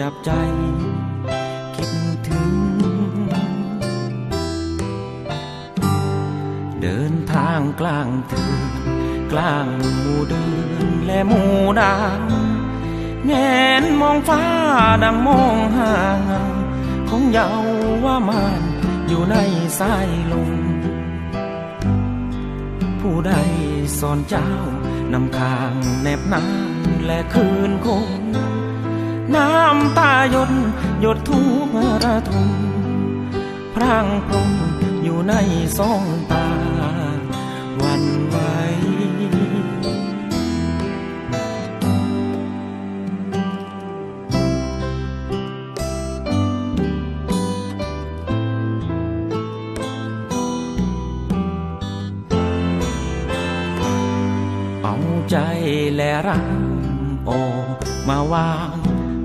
จับใจ คิดถึง เดินทางกลางเถื่อนกลางหมู่เดือนและหมู่ดาวแงนมองฟ้าดังมองหางของเยาว่ามานอยู่ในสายลมผู้ใดสอนเจ้านำคางแนบน้ำและคืนคงำตาหยดหยดทุกระทมพร่างพรมอยู่ในสองตาวันไหวเอาใจและรักออมาวาง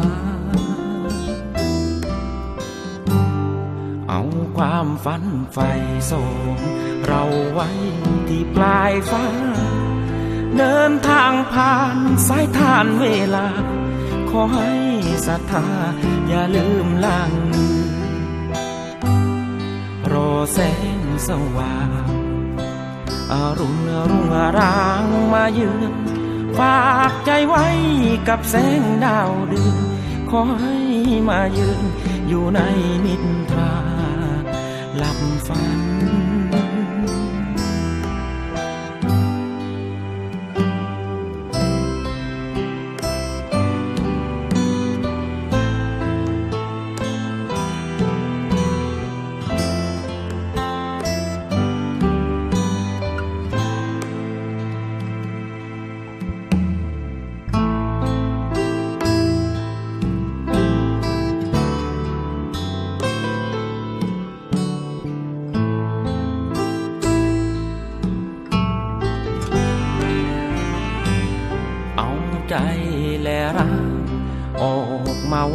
น เอาความฝันไฟส่งเราไว้ที่ปลายฟ้า เดินทางผ่านสายทานเวลา ขอให้ศรัทธาอย่าลืมล่างรอแสงสว่างอรุณรุ่งรางมาเยือนฝากใจไว้กับแสงดาวเดือนขอให้มายืนอยู่ในนิทรา หลั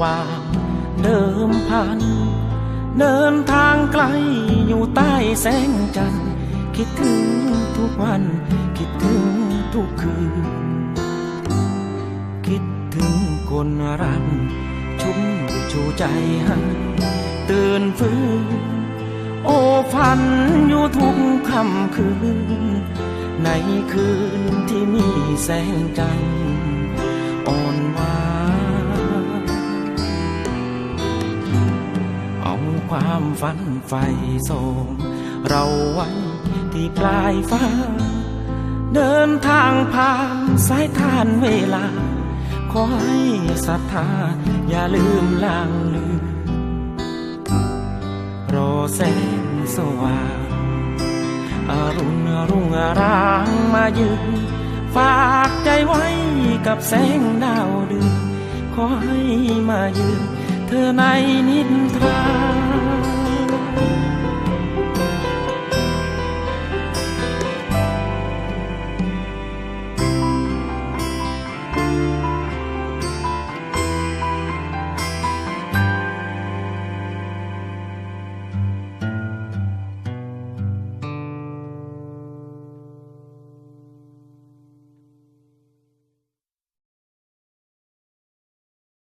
ว่างเดิมพัน เดินทางไกลอยู่ใต้แสงจันทร์คิดถึงทุกวัน คิดถึงทุกคืน คิดถึงคนรักชุ่มชูใจให้ตื่นฟื้นโอ้ฝันอยู่ทุกค่ำคืน ในคืนที่มีแสงจันทร์ ฝันไฟส่งเราไว้ที่ปลายฟ้า เดินทางผ่านสายทานเวลา ขอให้ศรัทธาอย่าลืมลางลือรอแสงสว่างอารุณรุ่งอรางมายืนฝากใจไว้กับแสงดาวเดือนขอให้มายืนเธอในนิทรา